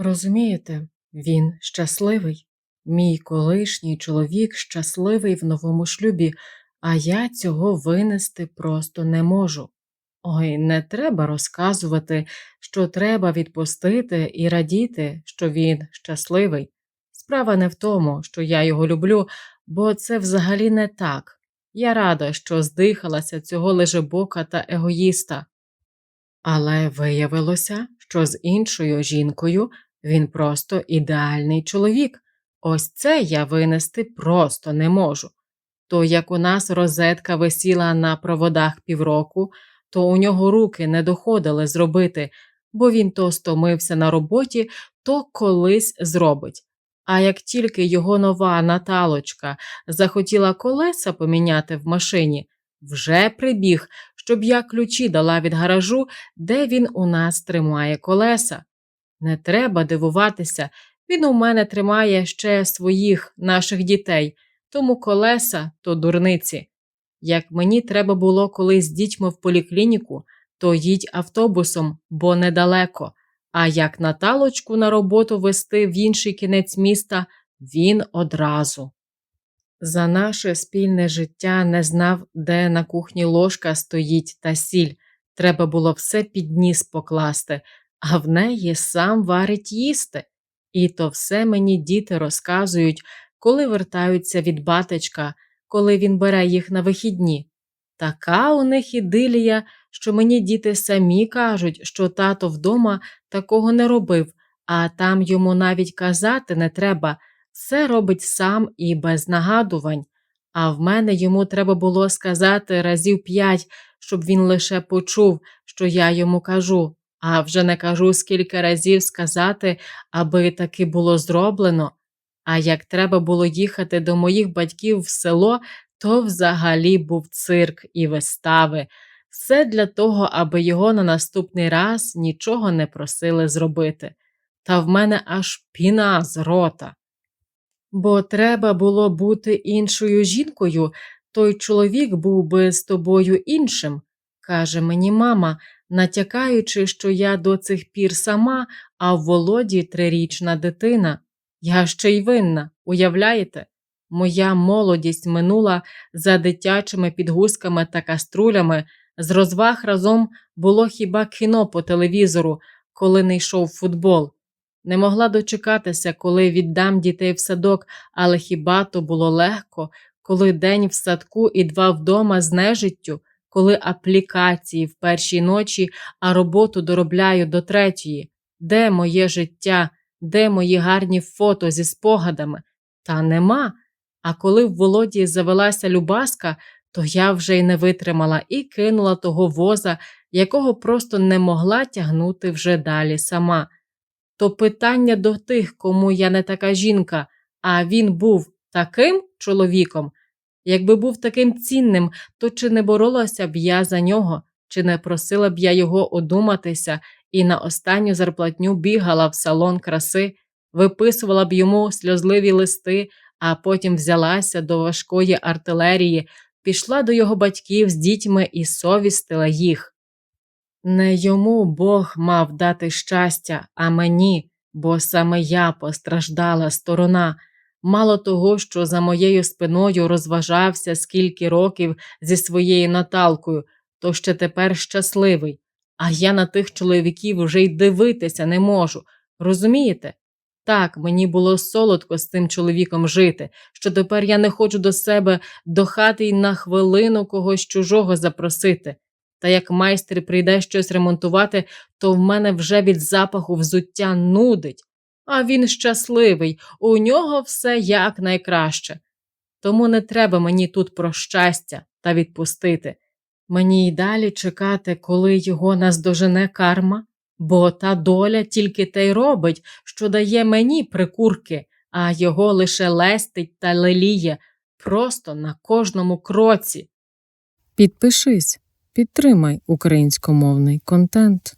Розумієте, він щасливий. Мій колишній чоловік щасливий в новому шлюбі, а я цього винести просто не можу. Ой, не треба розказувати, що треба відпустити і радіти, що він щасливий. Справа не в тому, що я його люблю, бо це взагалі не так. Я рада, що здихалася цього лежебока та егоїста. Але виявилося, що з іншою жінкою він просто ідеальний чоловік. Ось це я винести просто не можу. То як у нас розетка висіла на проводах півроку, то у нього руки не доходили зробити, бо він то стомився на роботі, то колись зробить. А як тільки його нова Наталочка захотіла колеса поміняти в машині, вже прибіг, щоб я ключі дала від гаражу, де він у нас тримає колеса. Не треба дивуватися, він у мене тримає ще своїх наших дітей, тому колеса то дурниці. Як мені треба було колись з дітьми в поліклініку, то їдь автобусом, бо недалеко. А як Наталочку на роботу вести в інший кінець міста, він одразу. За наше спільне життя не знав, де на кухні ложка стоїть та сіль. Треба було все під ніс покласти, а в неї сам варить їсти. І то все мені діти розказують, коли вертаються від батечка, коли він бере їх на вихідні. Така у них ідилія, що мені діти самі кажуть, що тато вдома такого не робив, а там йому навіть казати не треба, все робить сам і без нагадувань. А в мене йому треба було сказати разів п'ять, щоб він лише почув, що я йому кажу, а вже не кажу скільки разів сказати, аби таки було зроблено. А як треба було їхати до моїх батьків в село, то взагалі був цирк і вистави. Все для того, аби його на наступний раз нічого не просили зробити. Та в мене аж піна з рота. Бо треба було бути іншою жінкою, той чоловік був би з тобою іншим, каже мені мама, натякаючи, що я до цих пір сама, а в володі трирічна дитина. Я ще й винна, уявляєте? Моя молодість минула за дитячими підгузками та каструлями, з розваг разом було хіба кіно по телевізору, коли не йшов футбол. Не могла дочекатися, коли віддам дітей в садок, але хіба то було легко, коли день в садку і два вдома з нежиттю, коли аплікації в першій ночі, а роботу доробляю до третьої. Де моє життя, де мої гарні фото зі спогадами? Та нема. А коли в Володі завелася Любаска, то я вже й не витримала і кинула того воза, якого просто не могла тягнути вже далі сама. То питання до тих, кому я не така жінка, а він був таким чоловіком. Якби був таким цінним, то чи не боролася б я за нього, чи не просила б я його одуматися і на останню зарплатню бігала в салон краси, виписувала б йому сльозливі листи, а потім взялася до важкої артилерії, пішла до його батьків з дітьми і совістила їх. Не йому Бог мав дати щастя, а мені, бо саме я постраждала сторона. Мало того, що за моєю спиною розважався скільки років зі своєю Наталкою, то ще тепер щасливий, а я на тих чоловіків вже й дивитися не можу. Розумієте? Так, мені було солодко з тим чоловіком жити, що тепер я не хочу до себе до хати й на хвилину когось чужого запросити. Та як майстер прийде щось ремонтувати, то в мене вже від запаху взуття нудить. А він щасливий, у нього все як найкраще. Тому не треба мені тут про щастя та відпустити. Мені й далі чекати, коли його наздожене карма, бо та доля тільки те й робить, що дає мені прикурки, а його лише лестить та леліє просто на кожному кроці. Підпишись, підтримай українськомовний контент.